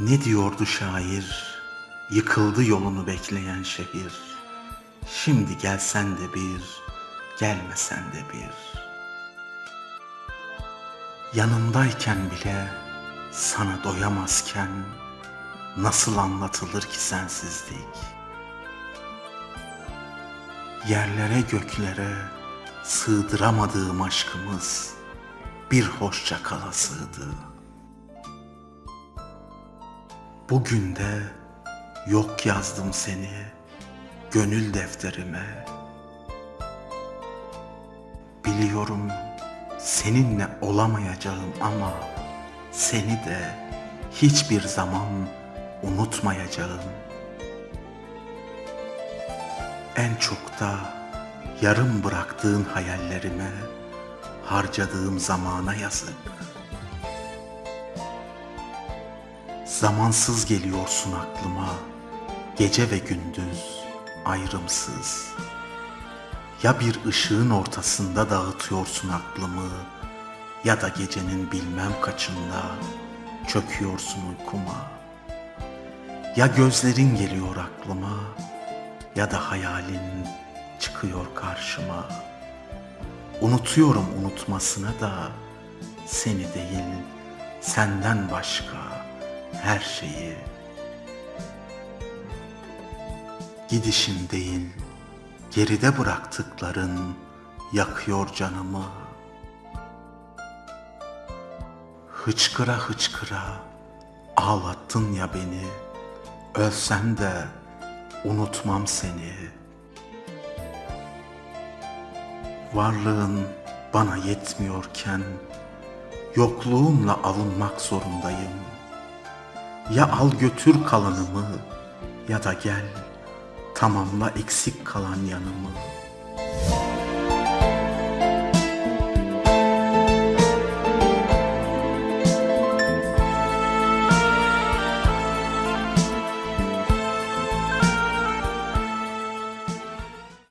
Ne diyordu şair? Yıkıldı yolunu bekleyen şehir. Şimdi gelsen de bir, gelmesen de bir. Yanımdayken bile sana doyamazken nasıl anlatılır ki sensizlik? Yerlere göklere sığdıramadığım aşkımız bir hoşça kala sığdı. Bugün de yok yazdım seni gönül defterime. Biliyorum seninle olamayacağım ama seni de hiçbir zaman unutmayacağım. En çok da yarım bıraktığın hayallerime harcadığım zamana yazık. Zamansız geliyorsun aklıma, gece ve gündüz ayrımsız. Ya bir ışığın ortasında dağıtıyorsun aklımı, ya da gecenin bilmem kaçında çöküyorsun uykuma. Ya gözlerin geliyor aklıma, ya da hayalin çıkıyor karşıma. Unutuyorum unutmasını da seni değil, senden başka her şeyi. Gidişin değil, geride bıraktıkların yakıyor canımı. Hıçkıra hıçkıra ağlattın ya beni, ölsem de unutmam seni. Varlığın bana yetmiyorken yokluğunla avunmak zorundayım. Ya al götür kalanımı ya da gel tamamla eksik kalan yanımı.